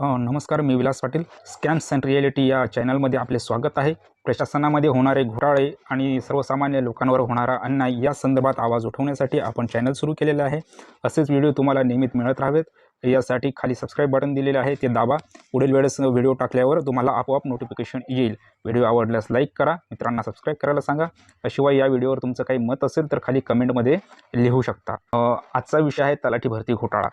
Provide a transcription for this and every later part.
नमस्कार मी Vilas Patil. Scams and reality या चॅनलमध्ये आपले स्वागत आहे. प्रशासनामध्ये होणारे घोटाळे आणि सर्वसामान्य लोकांवर होणारा अन्याय या संदर्भात आवाज उठवण्यासाठी आपण चॅनल सुरू केलेलं आहे. असेच व्हिडिओ तुम्हाला नियमित मिळत राहावेत. यासाठी खाली सबस्क्राईब बटन दिलेले आहे ते दाबा. पुढील वेळेस व्हिडिओ टाकल्यावर तुम्हाला आपोआप नोटिफिकेशन येईल. व्हिडिओ आवडल्यास लाईक करा मित्रांना सबस्क्राईब करायला सांगा. शिवाय या व्हिडिओवर तुमचं काही मत असेल तर खाली कमेंटमध्ये लिहू शकता. आजचा विषय आहे तलाठी भरती घोटाळा.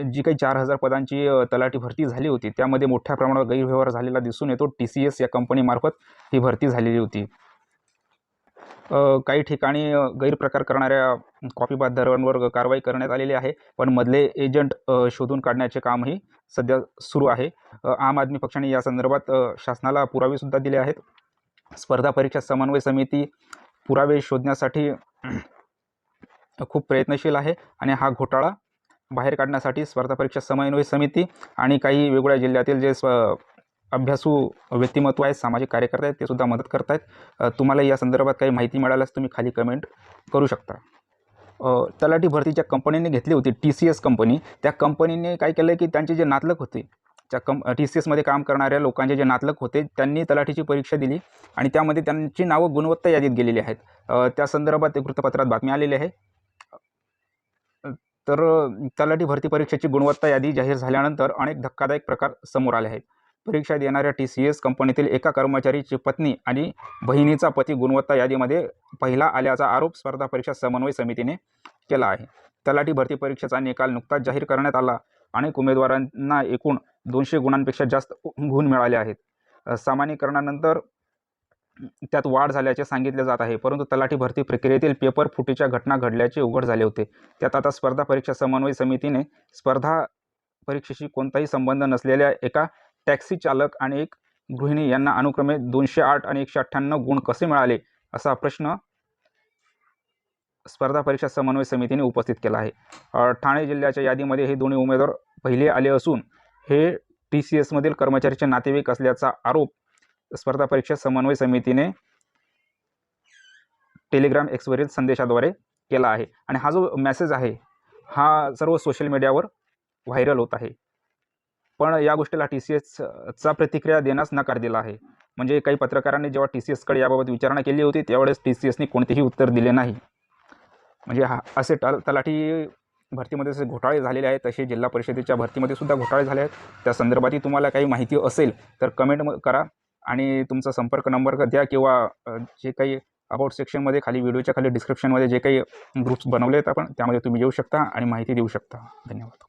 जी काही चार हजार पदांची तलाठी भरती झाली होती त्यामध्ये मोठ्या प्रमाणावर गैरव्यवहार झालेला दिसून येतो. टी सी एस या कंपनीमार्फत ही भरती झालेली होती. काही ठिकाणी गैरप्रकार करणाऱ्या कॉपीबाददारांवर कारवाई करण्यात आलेली आहे पण मधले एजंट शोधून काढण्याचे कामही सध्या सुरू आहे. आम आदमी पक्षाने या संदर्भात शासनाला पुरावेसुद्धा दिले आहेत. स्पर्धा परीक्षा समन्वय समिती पुरावे शोधण्यासाठी खूप प्रयत्नशील आहे आणि हा घोटाळा बाहेर काढण्यासाठी स्पर्धा परीक्षा समन्वय समिती आणि काही वेगवेगळ्या जिल्ह्यातील जे स्व अभ्यासू व्यक्तिमत्व आहेत सामाजिक कार्यकर्ते आहेत ते सुद्धा मदत करत आहेत तुम्हाला या संदर्भात काही माहिती मिळाल्यास तुम्ही खाली कमेंट करू शकता. तलाठी तलाठी भरतीच्या कंपनीने घेतली होती टी सी एस कंपनी त्या कंपनीने काय केलं की त्यांचे जे नातलक होते त्या कं टी सी एसमध्ये काम करणाऱ्या लोकांचे जे नातलक होते त्यांनी तलाठीची परीक्षा दिली आणि त्यामध्ये त्यांची नावं गुणवत्ता यादीत गेलेली आहेत. त्या संदर्भात एक वृत्तपत्रात बातमी आलेली आहे. तर तलाठी भरती परीक्षेची गुणवत्ता यादी जाहीर झाल्यानंतर अनेक धक्कादायक प्रकार समोर आले आहेत. परीक्षा देणाऱ्या टी सी एस कंपनीतील एका कर्मचारीची पत्नी आणि बहिणीचा पती गुणवत्ता यादीमध्ये पहिला आल्याचा आरोप स्पर्धा परीक्षा समन्वय समितीने केला आहे. तलाठी भरती परीक्षेचा निकाल नुकताच जाहीर करण्यात आला. अनेक उमेदवारांना एकूण दोनशे गुणांपेक्षा जास्त गुण मिळाले आहेत. सामान्यीकरणानंतर त्यात वाढ झाल्याचे सांगितले जात आहे. परंतु तलाठी भरती प्रक्रियेतील पेपर फुटीच्या घटना घडल्याचे उघड झाले होते. त्यात आता स्पर्धा परीक्षा समन्वय समितीने स्पर्धा परीक्षेशी कोणताही संबंध नसलेल्या एका टॅक्सी चालक आणि एक गृहिणी यांना अनुक्रमे दोनशे आठ आणि एकशे अठ्ठ्याण्णव गुण कसे मिळाले? असा प्रश्न स्पर्धा परीक्षा समन्वय समितीने उपस्थित केला आहे. ठाणे जिल्ह्याच्या यादीमध्ये हे दोन्ही उमेदवार पहिले आले असून हे टी सी एसमधील कर्मचाऱ्याचे नातेवाईक असल्याचा आरोप स्पर्धा परीक्षा समन्वय समितीने टेलिग्राम एक्सवरील संदेशाद्वारे केला आहे. आणि हा जो मेसेज आहे हा सर्व सोशल मीडियावर व्हायरल होत आहे. पण या गोष्टीला टी सी एसचा प्रतिक्रिया देण्यास नकार दिला आहे. म्हणजे काही पत्रकारांनी जेव्हा टी सी एसकडे याबाबत विचारणा केली होती त्यावेळेस टी सी एसने कोणतेही उत्तर दिले नाही. म्हणजे हा असे टल तलाठी भरतीमध्ये जसे घोटाळे झालेले आहेत तसे जिल्हा परिषदेच्या भरतीमध्ये सुद्धा घोटाळे झाले आहेत. त्या संदर्भातही तुम्हाला काही माहिती असेल तर कमेंट म- करा. आणि तुमचा संपर्क नंबर द्या किंवा जे काही अबाउट सेक्शनमध्ये खाली व्हिडिओच्या खाली डिस्क्रिप्शनमध्ये जे काही ग्रुप्स बनवले आहेत आपण त्यामध्ये तुम्ही येऊ शकता आणि माहिती देऊ शकता. धन्यवाद.